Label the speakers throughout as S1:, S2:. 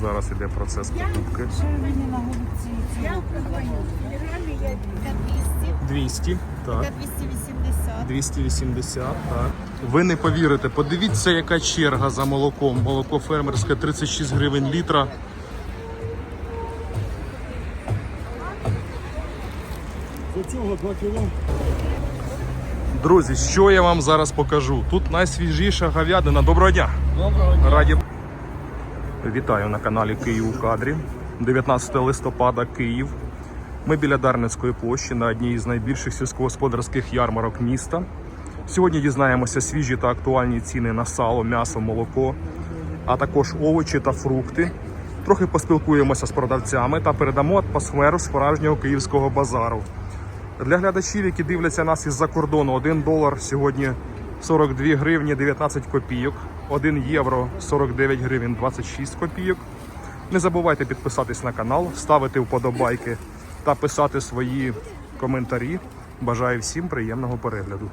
S1: Зараз іде процес покупки.
S2: Червені на голубці.
S3: Я телеграмі є 200,
S1: 200, так.
S3: 280.
S1: 280, так. Ви не повірите, подивіться, яка черга за молоком. Молоко фермерське 36 гривень літра.
S4: До цього 2 кіло.
S1: Друзі, що я вам зараз покажу? Тут найсвіжіша говядина. Доброго дня!
S4: Доброго дня.
S1: Раді. Вітаю на каналі Київ у кадрі. 19 листопада, Київ. Ми біля Дарницької площі на одній із найбільших сільськогосподарських ярмарок міста. Сьогодні дізнаємося свіжі та актуальні ціни на сало, м'ясо, молоко, а також овочі та фрукти. Трохи поспілкуємося з продавцями та передамо атмосферу справжнього київського базару. Для глядачів, які дивляться нас із-за кордону, 1 долар сьогодні 42 гривні 19 копійок, 1 євро 49 гривень 26 копійок. Не забувайте підписатись на канал, ставити вподобайки та писати свої коментарі. Бажаю всім приємного перегляду.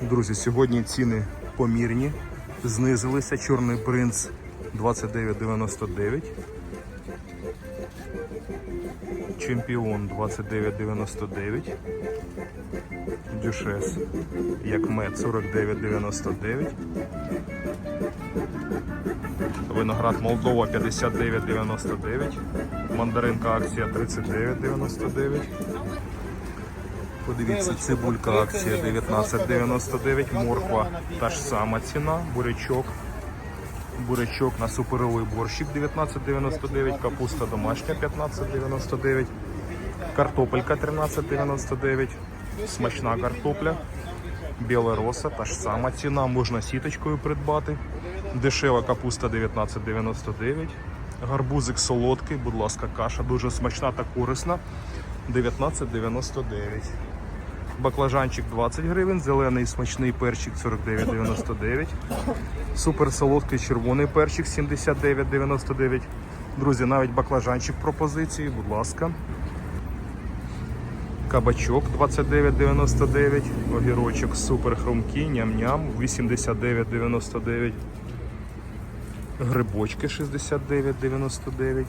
S1: Друзі, сьогодні ціни помірні, знизилися. Чорний принц 29,99. Чемпіон 29,99. Дюшес як мед 49,99. Виноград Молдова 59,99. Мандаринка акція 39,99. Подивіться, цибулька акція 19,99. Морква та ж сама ціна. Бурячок. Бурячок на суперовий борщик 19,99. Капуста домашня 15,99. Картопелька 13,99. Смачна картопля. Біла роса, та ж сама ціна, можна сіточкою придбати. Дешева капуста 19,99. Гарбузик солодкий, будь ласка, каша дуже смачна та корисна. 19,99. Баклажанчик 20 гривень, зелений смачний перчик 49,99. Супер солодкий червоний перчик 79,99. Друзі, навіть баклажанчик пропозиції, будь ласка. Кабачок 29,99, огірочок супер хрумкий, ням-ням 89,99. Грибочки 69,99.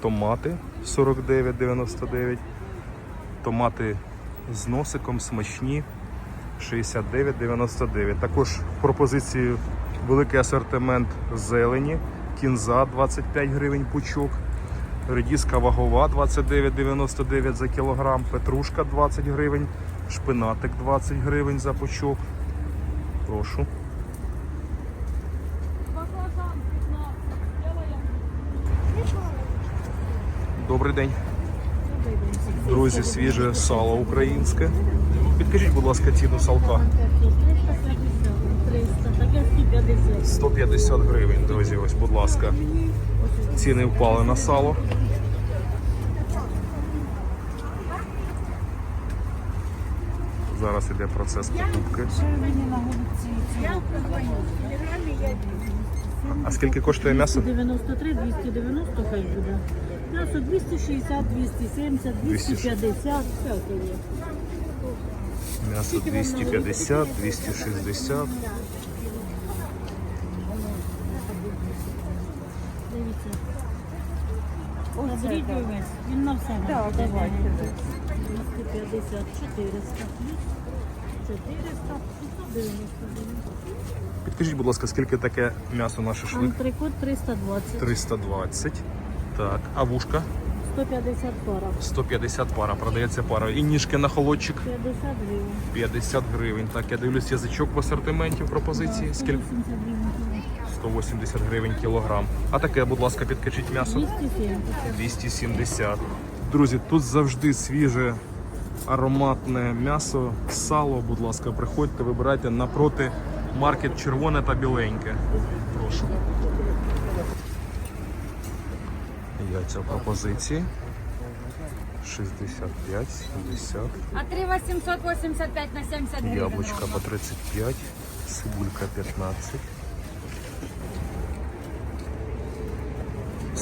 S1: Томати 49,99. Томати з носиком смачні 69,99. Також в пропозиції великий асортимент зелені, кінза 25 гривень пучок. Редіска вагова 29,99 за кілограм, петрушка 20 гривень, шпинатик 20 гривень за пучок. Прошу. Добрий день. Друзі, свіже сало українське. Підкажіть, будь ласка, ціну салка.
S2: 300, таке 150.
S1: 150 гривень, друзі, ось, будь ласка. Ціни впали на сало. Зараз іде процес покупки. А скільки коштує м'ясо?
S2: 93, 290 хай буде. М'ясо 260, 270, 250, всяке є.
S1: М'ясо 250, 260.
S2: Увесь, він на все. Так, давайте. 250, 400, 400, 190.
S1: Підкажіть, будь ласка, скільки таке м'ясо на шашлик?
S2: Антрикот 320,
S1: 320. Так, а вушка?
S2: 150 пара,
S1: 150 пара, продається пара. І ніжки на холодчик
S2: 50 гривень.
S1: 50 гривень. Так, я дивлюсь язичок в асортименті в пропозиції. Скільки?
S2: 180 гривень.
S1: 180 гривень кілограм. А таке, будь ласка, підкажіть м'ясо.
S2: 270.
S1: 270. Друзі, тут завжди свіже ароматне м'ясо, сало, будь ласка, приходьте, вибирайте напроти маркет червоне та біленьке. Прошу. Яйця пропозиції. 65, 70.
S5: А 3 885 на 70 гривень.
S1: Яблучка по 35, цибулька 15.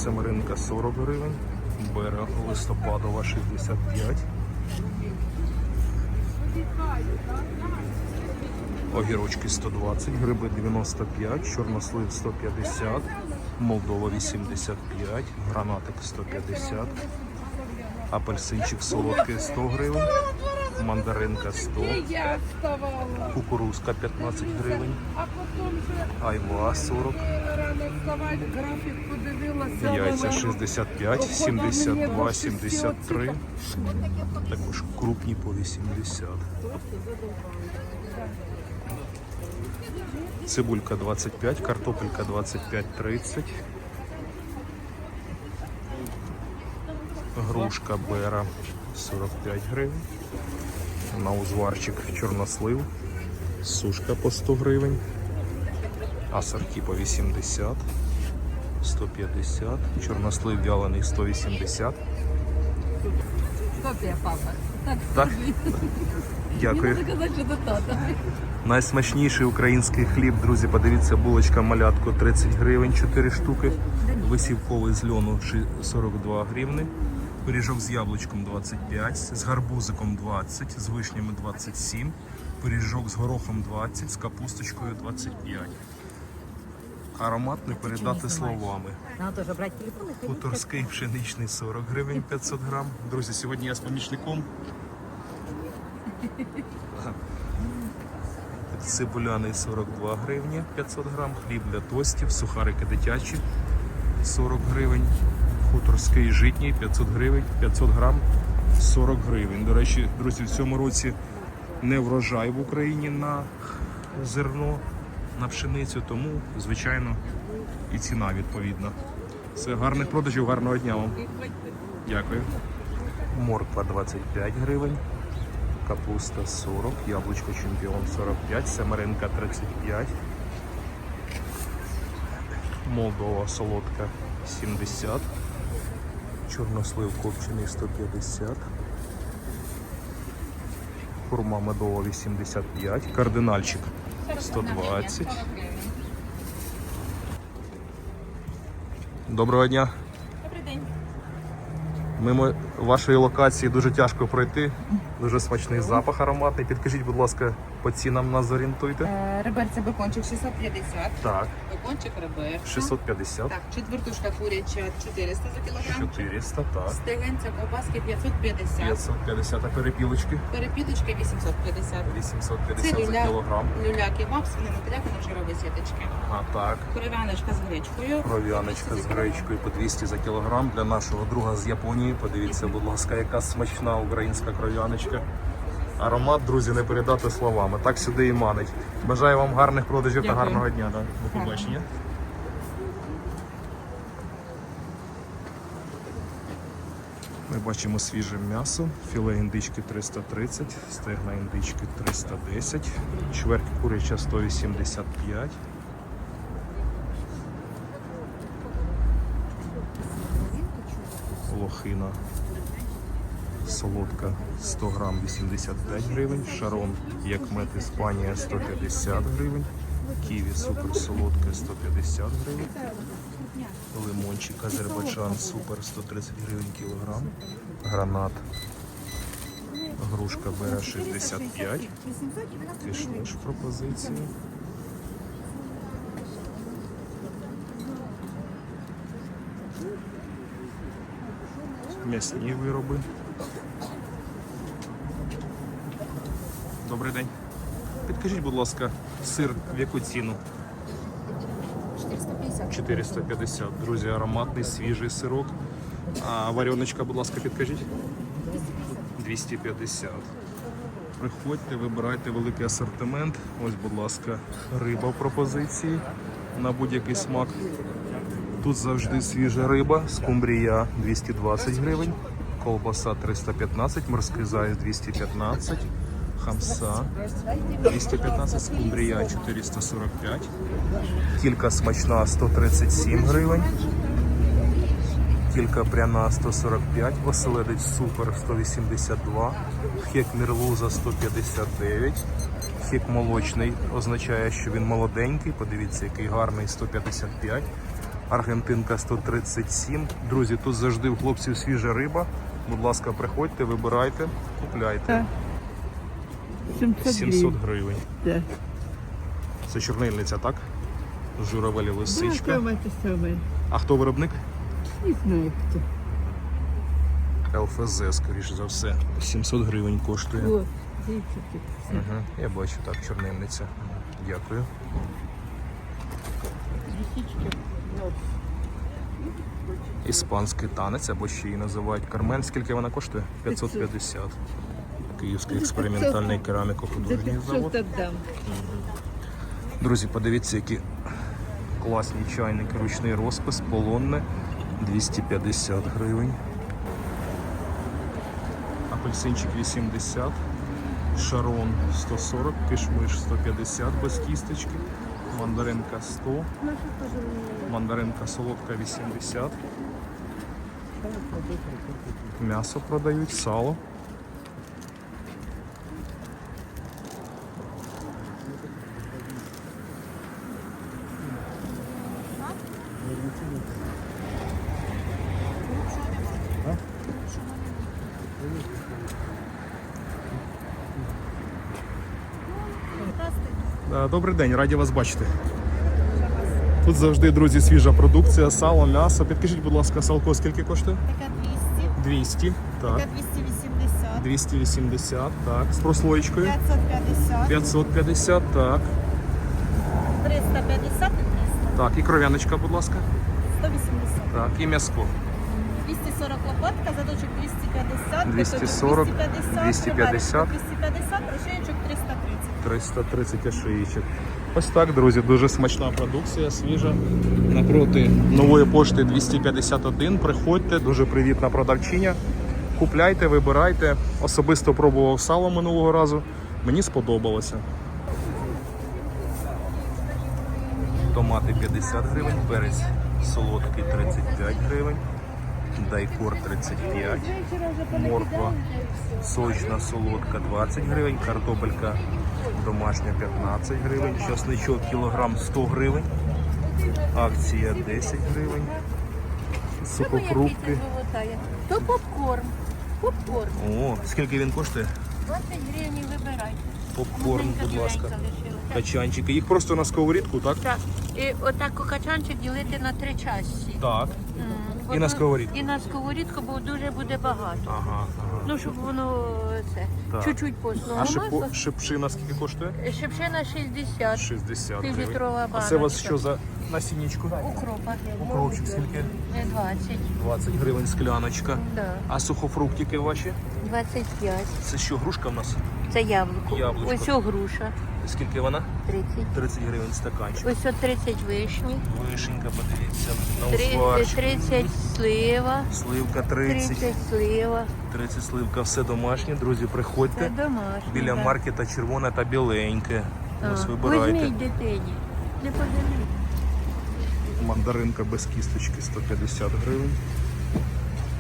S1: Семеринка 40 гривень, берег листопадова 65. Огірочки 120, гриби 95, чорнослив 150, Молдова 85, гранатик 150, апельсинчик солодкий 100 гривень, мандаринка 100, кукурузка 15 гривень, айва 40, яйця 65, 72, 73, також крупні по 80. Цибулька 25, картопелька 25-30. Грушка бера 45 гривень. На узварчик чорнослив. Сушка по 100 гривень. Асорті по 80. 150. Чорнослив вялений 180.
S5: Хто ти, папа? Так,
S1: Так? Дякую.
S5: сказати, що до тата.
S1: Найсмачніший український хліб, друзі, подивіться, булочка малятко 30 гривень, 4 штуки. Висівковий з льону 42 гривни. Пиріжок з яблучком 25, з гарбузиком 20, з вишнями 27, пиріжок з горохом 20, з капусточкою 25. Аромат не передати словами. Хуторський пшеничний 40 гривень 500 грам. Друзі, сьогодні я з помічником. Цибуляний 42 гривні 500 грам, хліб для тостів, сухарики дитячі 40 гривень, хуторський житній 500 гривень, 500 грам 40 гривень. До речі, друзі, в цьому році не врожай в Україні на зерно, на пшеницю, тому, звичайно, і ціна відповідна. Все, гарних продажів, гарного дня вам. Дякую. Морква 25 гривень, капуста 40, яблучко чемпіон 45, семеринка 35, Молдова солодка 70, чорнослив копчений 150, хурма медова 85, кардинальчик 120. Доброго дня.
S5: Добрий день.
S1: Мимо вашої локації дуже тяжко пройти. Дуже смачний запах ароматний. Підкажіть, будь ласка, по цінам нас зорієнтуйте.
S6: Е, Реберця бекончик 650,
S1: Так,
S6: бекончик реберця.
S1: 650,
S6: Так, четвертушка куряча 400 за кілограм.
S1: 400, так.
S6: Стегенця ковбаски 550.
S1: 550, а перепілочки
S6: Перепіточки 850.
S1: 850
S6: Це
S1: за
S6: люля,
S1: кілограм.
S6: люля кебаб, свинина теляка на жирові сіточки.
S1: А так,
S6: Кров'яночка з гречкою.
S1: кров'яночка з гречкою по 200 за кілограм. Для нашого друга з Японії. Подивіться, будь ласка, яка смачна українська кров'яночка. Аромат, друзі, не передати словами. Так сюди і манить. Бажаю вам гарних продажів та гарного дня. Да. До побачення. Ми бачимо свіже м'ясо, філе індички 330, стегна індички 310, чверть куряча 185. Лохина солодка 100 грам 85 гривень, шарон як мед Іспанія 150 гривень, ківі супер солодке 150 гривень, лимончик Азербайджан супер 130 гривень кілограм, гранат грушка бере 65, кишмиш пропозиції. М'ясні вироби. Добрий день. Підкажіть, будь ласка, сир в яку ціну?
S6: 450.
S1: 450. Друзі, ароматний, свіжий сирок. А вареночка, будь ласка, підкажіть? 250. Приходьте, вибирайте великий асортимент. Ось, будь ласка, риба в пропозиції на будь-який смак. Тут завжди свіжа риба, скумбрія 220 гривень, колбаса 315, морський заяць 215, хамса 215, скумбрія 445, кілька смачна 137 гривень, кілька пряна 145, оселедець супер 182, хек мірлуза 159, хек молочний означає, що він молоденький, подивіться, який гарний 155. Аргентинка 137. Друзі, тут завжди в хлопців свіжа риба. Будь ласка, приходьте, вибирайте, купляйте. 700 гривень. Це чорнильниця, так? Журавель лисичка.
S2: Саме те саме.
S1: А хто виробник?
S2: Не знаю хто.
S1: ЛФЗ, скоріш за все. 700 гривень коштує.
S2: О.
S1: Угу. Я бачу, так, чорнильниця. Дякую. Іспанський танець, або ще її називають Кармен. Скільки вона коштує? 550. Київський експериментальний кераміко-художній
S2: За
S1: завод. Друзі, подивіться, які класні чайники, ручний розпис, полонне 250 гривень. Апельсинчик 80, шарон 140, кишмиш 150 без кісточки, мандаринка 100, мандаринка солодка 80. М'ясо продають, сало. Е, Добрий день, раді вас бачити. Тут завжди, друзі, свіжа продукція, сало, м'ясо. Підкажіть, будь ласка, салко скільки коштує?
S3: Така 200,
S1: 200, так.
S3: така 280,
S1: 280, так. З прослоєчкою
S3: 550,
S1: 550, так.
S3: 350 і 300,
S1: Так, і кров'яночка, будь ласка.
S3: 180.
S1: Так, і м'яско.
S3: 240 лопатка, задочок 250,
S1: 240,
S3: 250,
S1: 250.
S3: 250, розшиєчок 330.
S1: 330 ошиїчок. Ось так, друзі, дуже смачна продукція, свіжа. Напроти нової пошти 251. Приходьте, дуже привітна продавчиня. Купляйте, вибирайте. Особисто пробував сало минулого разу. Мені сподобалося. Томати 50 гривень, перець солодкий 35 гривень, дайкор 35, морква сочна солодка 20 гривень, картопелька домашня 15 гривень, часничок кілограм 100 гривень, акція 10 гривень, сухофрукти.
S5: То попкорн. Попкорн.
S1: О, скільки він коштує?
S5: 20 гривень вибирайте.
S1: Попкорн, будь ласка. Качанчики. Їх просто на сковорідку, так?
S5: Так. І отак качанчик ділити на три часті.
S1: Так.
S5: М,
S1: І на сковорідку?
S5: І на сковорідку, бо дуже буде багато.
S1: Ага, ага.
S5: Ну, щоб воно це,
S1: Так.
S5: чуть-чуть поснуло
S1: А шипо, шипшина скільки коштує?
S5: Шипшина 60.
S1: 60 гривень.
S5: Півлітрова
S1: А це у вас
S5: баночка.
S1: що за насінничку?
S5: Укропа.
S1: Укропчик скільки?
S5: Не 20.
S1: 20 гривень скляночка.
S5: Да.
S1: А сухофруктики ваші?
S5: 25.
S1: Це що, грушка в нас?
S5: Це яблуко.
S1: Яблучко.
S5: Ось о груша.
S1: Скільки вона?
S5: 30.
S1: 30 гривень стаканчик.
S5: Ось о 30 вишні.
S1: Вишенька, подивіться, на
S5: 30, 30 слива.
S1: Сливка 30.
S5: 30 слива.
S1: 30 сливка, все домашнє. Друзі, приходьте.
S5: домашнє.
S1: Біля
S5: да.
S1: маркета червоне та біленьке.
S5: А,
S1: Ось вибирайте.
S5: Візьміть дитині. Не пожалійте.
S1: Мандаринка без кісточки 150 гривень.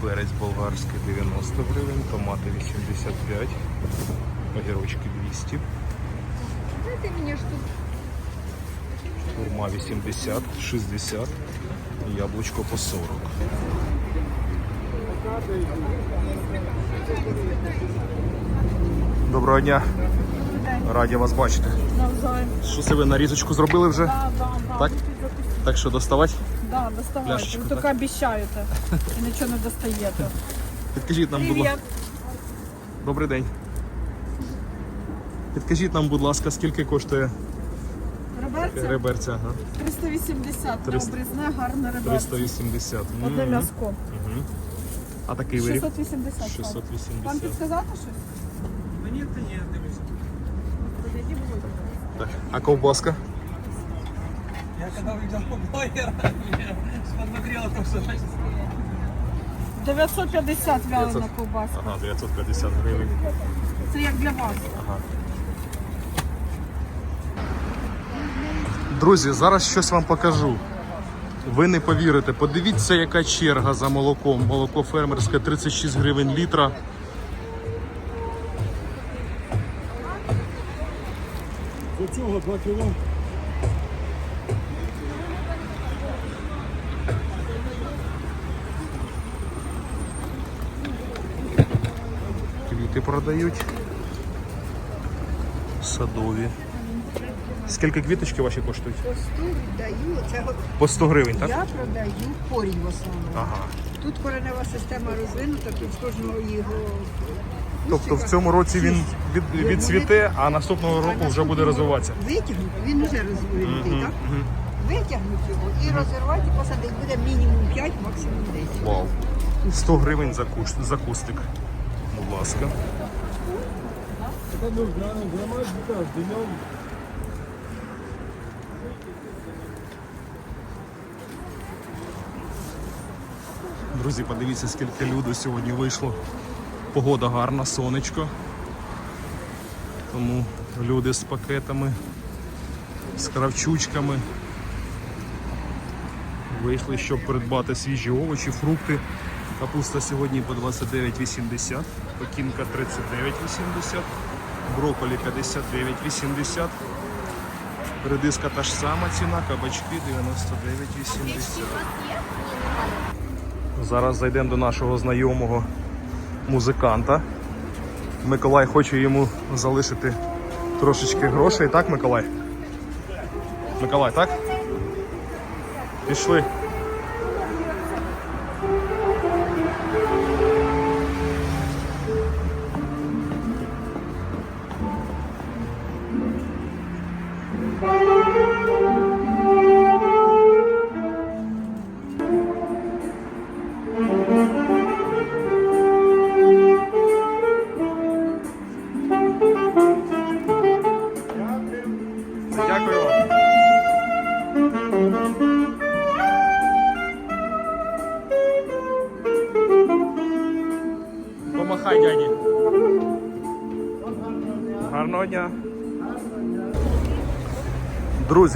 S1: Перець болгарський 90 гривень, томати 85, огірочки 200,
S5: Дайте мені штуку.
S1: хурма 80, 60, яблучко по 40. Доброго дня. Раді вас бачити. Що це ви нарізочку зробили вже?
S7: Да, да, да.
S1: Так? Так що доставати?
S7: Да, доставайте.
S1: Пляшечку,
S7: Ви
S1: так?
S7: тільки обіцяєте і нічого не достаєте.
S1: Підкажіть нам, будь ласка. Добрий день. Підкажіть нам, будь ласка, скільки коштує
S7: Реберця
S1: реберця? Ага.
S7: 380,
S1: 300.
S7: необрізне, гарне реберце.
S1: 380.
S7: Одне
S1: Мгм.
S7: м'язко.
S1: Мгм. А такий виріб?
S7: 680. Вам
S1: 680.
S7: підказати щось?
S1: Так. А ковбаска?
S8: Я когда увидел блогера, посмотрел то, что
S7: 950 вялена
S1: 900.
S7: ковбаска.
S1: Ага, 950 гривень.
S7: Це як для вас.
S1: Ага. Друзі, зараз щось вам покажу. Ви не повірите, подивіться, яка черга за молоком. Молоко фермерське 36 гривень літра.
S4: До цього 2 кіло.
S1: Квіти продають. Садові. Скільки квіточки ваші коштують?
S9: По 100 даю, це
S1: По 100 гривень, так?
S9: я продаю корінь в основному.
S1: Ага.
S9: Тут коренева система розвинута, тут з кожного його.
S1: Тобто в цьому році він від, відцвіте, а наступного
S9: А
S1: року вже буде розвиватися.
S9: Витягнути, він вже розвинутий, так? Витягнути його і розірвати, і посадити. Буде мінімум 5, максимум 10.
S1: Вау. 100 гривень за, куш, за кустик. Будь ласка.
S10: Это нужно, громад, да, днем.
S1: Друзі, подивіться, скільки людей сьогодні вийшло. Погода гарна, сонечко. Тому люди з пакетами, з кравчучками. Вийшли, щоб придбати свіжі овочі, фрукти. Капуста сьогодні по 29,80, пекінка 39,80, брокколі 59,80. Редиска та ж сама ціна, кабачки 99,80. Зараз зайдемо до нашого знайомого музиканта. Миколай хоче йому залишити трошечки грошей, так, Миколай? Миколай, так? Пішли.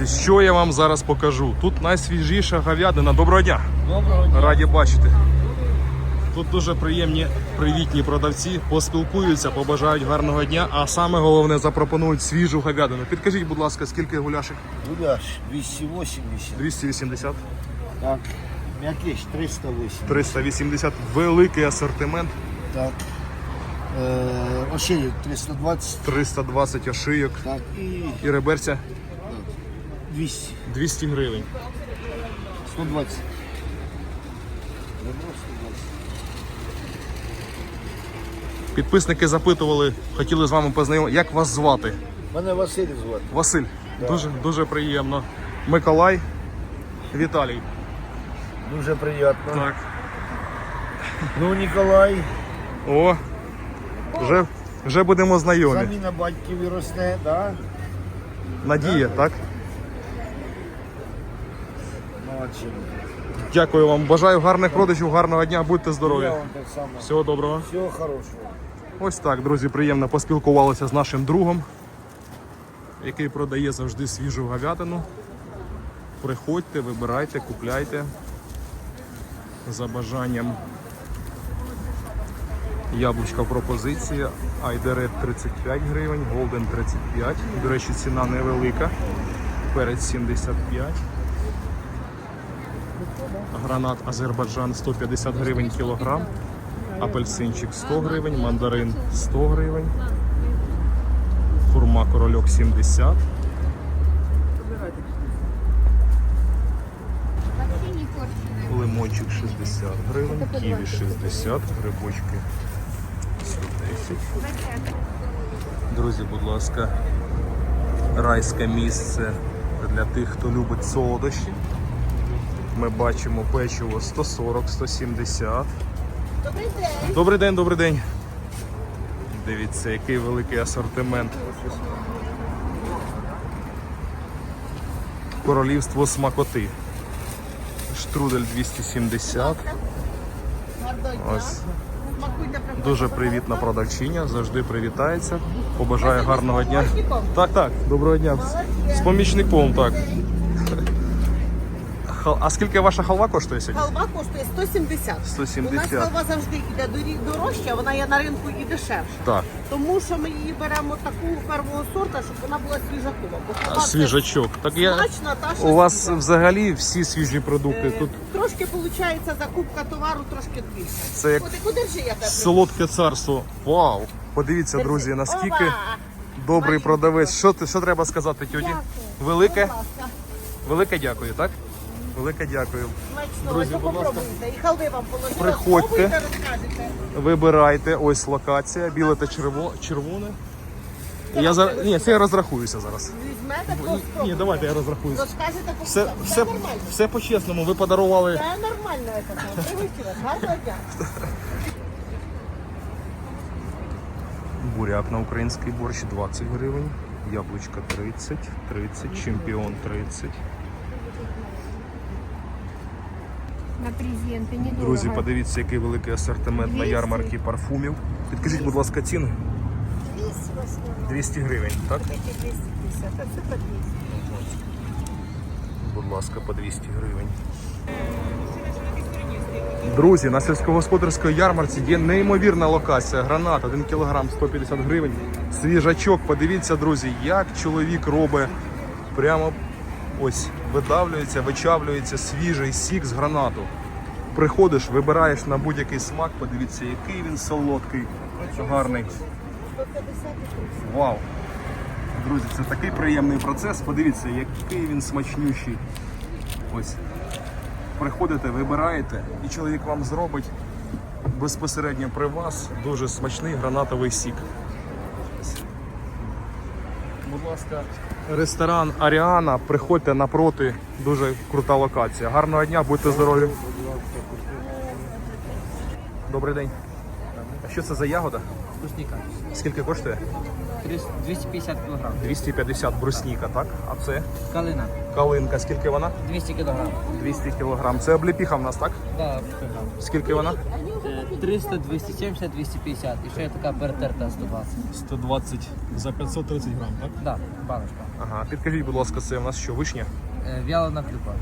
S1: Друзі, що я вам зараз покажу? Тут найсвіжіша говядина. Доброго дня!
S11: Доброго дня.
S1: Раді бачити. Тут дуже приємні, привітні продавці, поспілкуються, побажають гарного дня, а саме головне запропонують свіжу говядину. Підкажіть, будь ласка, скільки гуляшик?
S12: Гуляш 280,
S1: 280,
S12: так. М'якиш 380,
S1: 380, великий асортимент,
S12: так. Е, ошеєк 320,
S1: 320 ошийок
S12: так. І
S1: і реберця
S12: 200,
S1: 200 гривень.
S12: 120.
S1: Підписники запитували, хотіли з вами познайомитися. Як вас звати?
S12: Мене Василь звати.
S1: Василь. Дуже дуже приємно. Миколай, Віталій.
S12: Дуже приємно.
S1: Так.
S12: Ну, Ніколай,
S1: О, вже, вже будемо знайомі.
S12: заміна батьків росте, да?
S1: Надія, так? Дякую вам. Бажаю гарних продажів, гарного дня, будьте здорові. Всього доброго.
S12: Всього хорошого.
S1: Ось так, друзі, приємно поспілкувалися з нашим другом, який продає завжди свіжу говядину. Приходьте, вибирайте, купляйте за бажанням. Яблучка в пропозиції, Айдерет 35 гривень, Голден 35. До речі, ціна невелика. Перець 75. Гранат Азербайджан 150 гривень кілограм. Апельсинчик 100 гривень, мандарин 100 гривень. Хурма корольок 70. Лимончик 60 гривень, ківі 60, грибочки 110. Друзі, будь ласка, райське місце для тих, хто любить солодощі. Ми бачимо печиво 140, 170. Добрий день, добрий день. Дивіться, який великий асортимент. Королівство смакоти. Штрудель 270. Ось. Дуже привітна продавчиня, завжди привітається. Побажає гарного дня. Так, так, доброго дня. З помічником, так. Хал- А скільки ваша халва коштує сьогодні?
S13: Халва коштує 170. У нас
S1: 170.
S13: халва завжди йде дорі- дорожча, вона є на ринку і дешевша.
S1: Так,
S13: Тому що ми її беремо таку первого сорта, щоб вона була свіжакова. Бо халва це
S1: свіжачок. Так я
S13: смачна, та що
S1: у вас
S13: свіжа.
S1: взагалі всі свіжі продукти.
S13: Е,
S1: Тут
S13: Трошки виходить закупка товару трошки більше.
S1: Це як
S13: Котику, держи, я тебе.
S1: солодке царство. Вау! Подивіться, друзі, наскільки
S13: Ова!
S1: добрий продавець. Що, ти- що треба сказати тьоті?
S13: Дякую.
S1: Велике. Велике дякую, так? Велике дякую. Друзі,
S7: Друзі,
S1: будь ласка,
S7: І халди вам положила.
S1: приходьте.
S7: Розкажете.
S1: Вибирайте. Ось локація, біле та черво, червоне. Я за... Ні, це я розрахуюся зараз.
S7: Візьмете,
S1: Ні, давайте я розрахуюся.
S7: розкажете,
S1: Все,
S7: все,
S1: все,
S7: нормально.
S1: все по-чесному. Ви подарували
S7: Це нормально, це там. Привикли вас. Гарного дня.
S1: буряк на український борщ 20 гривень, яблучка 30, 30, чемпіон 30.
S5: На презенти, недорого.
S1: Друзі, подивіться, який великий асортимент на
S5: 200.
S1: ярмарці парфумів. Підкажіть, будь ласка, ціни. 200 гривень, так?
S7: 250, а це по 200.
S1: Будь ласка, по 200 гривень. Друзі, на сільськогосподарській ярмарці є неймовірна локація. Гранат 1 кг 150 гривень. Свіжачок. Подивіться, друзі, як чоловік робить прямо ось видавлюється, вичавлюється свіжий сік з гранату. Приходиш, вибираєш на будь-який смак, подивіться, який він солодкий, гарний. Вау! Друзі, це такий приємний процес. Подивіться, який він смачнющий. Ось. Приходите, вибираєте, і чоловік вам зробить безпосередньо при вас дуже смачний гранатовий сік. Будь ласка, ресторан Аріана. Приходьте напроти. Дуже крута локація. Гарного дня, будьте здорові. Добрий день. А що це за ягода?
S8: Брусника.
S1: Скільки коштує?
S8: 250 кг.
S1: 250 брусніка, так? А це
S8: Калина.
S1: калинка. Скільки вона?
S8: 200 кг.
S1: 200 кг. Це обліпіха в нас, так?
S8: Да,
S1: Скільки вона?
S8: 300, 270, 250. І ще є така перетерта 120.
S13: 120 за 530 грам, так?
S8: Да, баночка.
S1: Ага. Підкажіть, будь ласка, це у нас що, вишня?
S8: Е, Вялена клюква.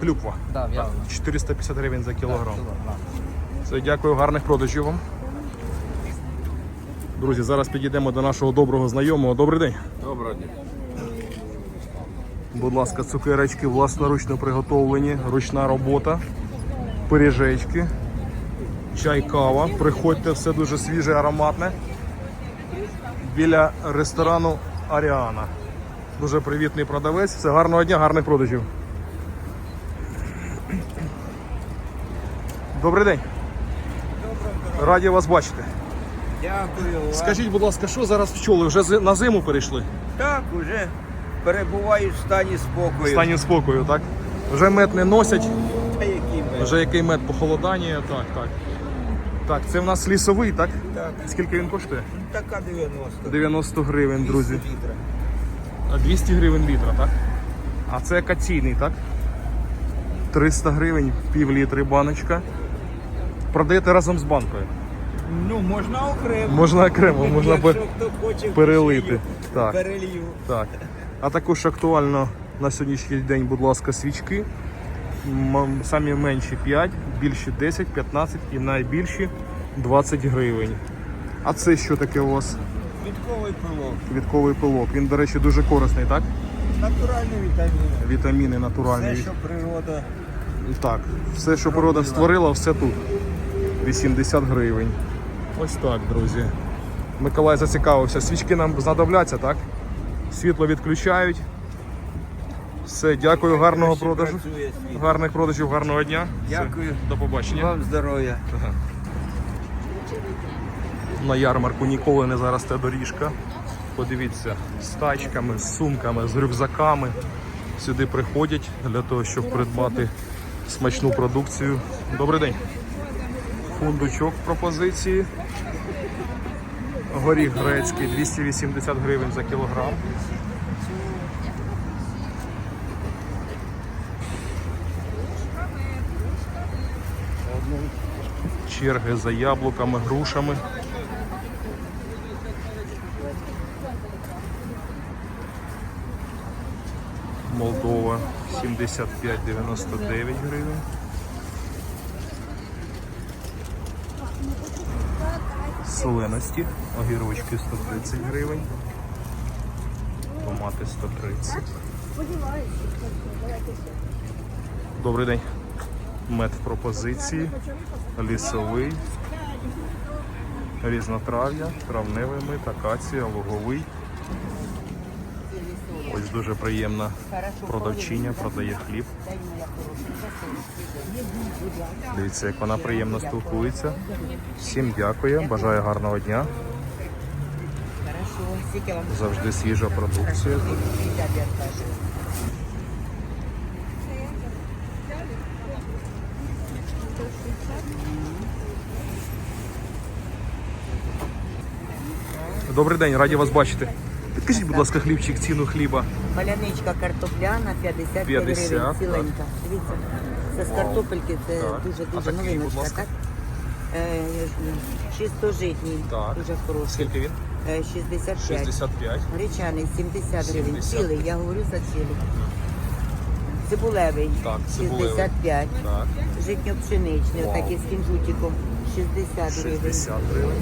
S1: Клюква.
S8: Да, вялена.
S1: 450 гривень за кілограм.
S8: Кіло, да.
S1: Все, дякую, гарних продажів вам. Друзі, зараз підійдемо до нашого доброго знайомого. Добрий день.
S12: Доброго дня.
S1: Будь ласка, цукерочки власноручно приготовлені, ручна робота, пиріжечки, чай, кава. Приходьте, все дуже свіже, ароматне. Біля ресторану Аріана. Дуже привітний продавець. Все гарного дня, гарних продажів. Добрий день. Раді вас бачити.
S12: Дякую.
S1: Скажіть, будь ласка, що зараз пчоли? Вже зи- на зиму перейшли?
S12: Так, уже перебуваю в стані
S1: В
S12: спокою.
S1: стані спокою, так? Вже мед не носять.
S12: Та які ми.
S1: Вже який мед похолодання, так, так. Так, це в нас лісовий, так?
S12: Так.
S1: Скільки він коштує?
S12: Така 90.
S1: 90 гривень, друзі.
S12: літра.
S1: А 200 гривень літра, так? А це акаційний, так? 300 гривень, пів літри баночка. Продаєте разом з банкою.
S12: Ну, можна окремо.
S1: Можна окремо, можна
S12: Якщо
S1: пе-
S12: хто хоче
S1: перелити. Так.
S12: Перелью.
S1: Так. А також актуально на сьогоднішній день, будь ласка, свічки. Самі менші 5, більші 10, 15 і найбільші 20 гривень. А це що таке у вас?
S12: Квітковий пилок.
S1: Квітковий пилок. Він, до речі, дуже корисний, так?
S12: Натуральні вітаміни.
S1: Вітаміни натуральні.
S12: Все, що природа.
S1: Так, все, що природа створила, все тут. 80 гривень. Ось так, друзі. Миколай зацікавився. Свічки нам знадобляться, так? Світло відключають. Все, дякую, гарного продажу. Гарних продажів, гарного дня. Все,
S12: Дякую.
S1: До побачення.
S12: Вам здоров'я.
S1: На ярмарку ніколи не заросте доріжка. Подивіться, з тачками, з сумками, з рюкзаками. Сюди приходять для того, щоб придбати смачну продукцію. Добрий день. Фундучок в пропозиції. Горіх грецький 280 гривень за кілограм. Черги за яблуками, грушами. Молдова 75,99 гривень. Соленості, огірочки 130 гривень. Томати 130. Добрий день. Мед в пропозиції. Лісовий. Різнотрав'я, травневий мед, акація, луговий. Ось дуже приємна продавчиня, продає хліб. Дивіться, як вона приємно спілкується. Всім дякую, бажаю гарного дня. Завжди свіжа продукція. Добрий день, раді вас бачити. Підкажіть, будь ласка, хлібчик, ціну хліба.
S14: Паляничка картопляна 55
S1: 50,
S14: гривень, ціленька. Дивіться, це з картопельки, це
S1: Так. А
S14: дуже-дуже
S1: такий, будь
S14: новиночка,
S1: ласка?
S14: так? Е, чисто житній,
S1: Так.
S14: дуже хороший.
S1: Скільки він?
S14: Е, 65.
S1: 65.
S14: Гречаний 70 гривень.
S1: 70.
S14: Цілий, я говорю за цілий. Цибулевий
S1: Так, цибулевий.
S14: 65.
S1: Так,
S14: Житньо-пшеничний,
S1: Вау.
S14: отакий з кінжутиком 60 гривень.
S1: 60 гривень.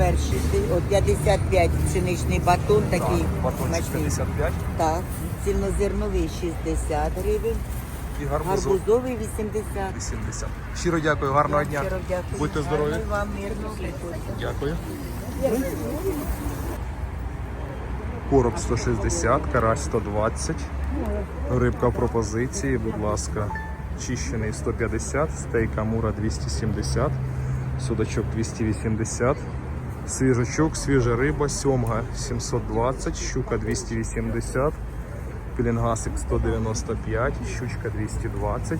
S14: Тепер 60, от 55 пшеничний батон такий
S1: Так, батончик
S14: смачний.
S1: 55
S14: Так, цільнозерновий 60 гривень,
S1: і гарбузов
S14: гарбузовий 80.
S1: 80. Щиро дякую, гарного дня.
S14: Щиро дякую.
S1: Будьте здорові.
S14: Гарного Вам мирного.
S1: Дякую. Короб 160, карась 120, рибка в пропозиції, будь ласка, чищений 150, стейк амура 270, судачок 280, свіжачок, свіжа риба, сьомга 720, щука 280, пілінгасик 195, щучка 220,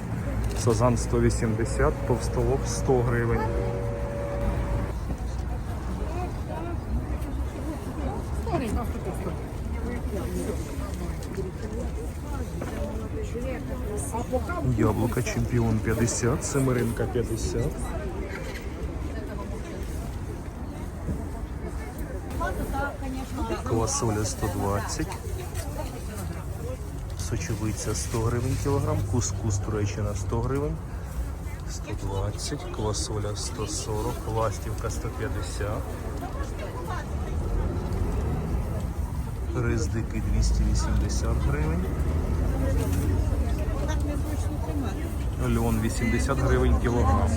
S1: сазан 180, товстолоб 100 гривень. Яблуко чемпіон 50, семеринка 50. Квасоля 120. Сочевиця 100 гривень кілограм, кускус Туреччина 100 гривень. 120, квасоля 140, ластівка 150. Рис дикий 280 гривень. Льон 80 гривень кілограм.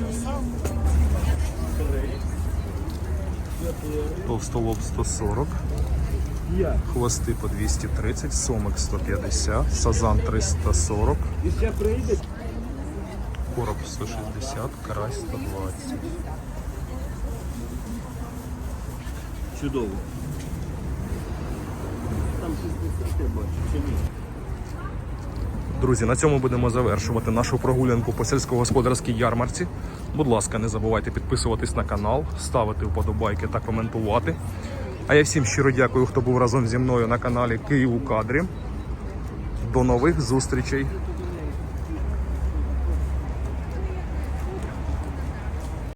S1: Товстолоб 140. Хвости по 230, сомик 150, сазан 340,
S12: І ще прийде.
S1: короб 160, карась 120.
S12: Чудово. Там 60 я бачу, чи ні?
S1: Друзі, на цьому будемо завершувати нашу прогулянку по сільськогосподарській ярмарці. Будь ласка, не забувайте підписуватись на канал, ставити вподобайки та коментувати. А я всім щиро дякую, хто був разом зі мною на каналі Київ у кадрі. До нових зустрічей!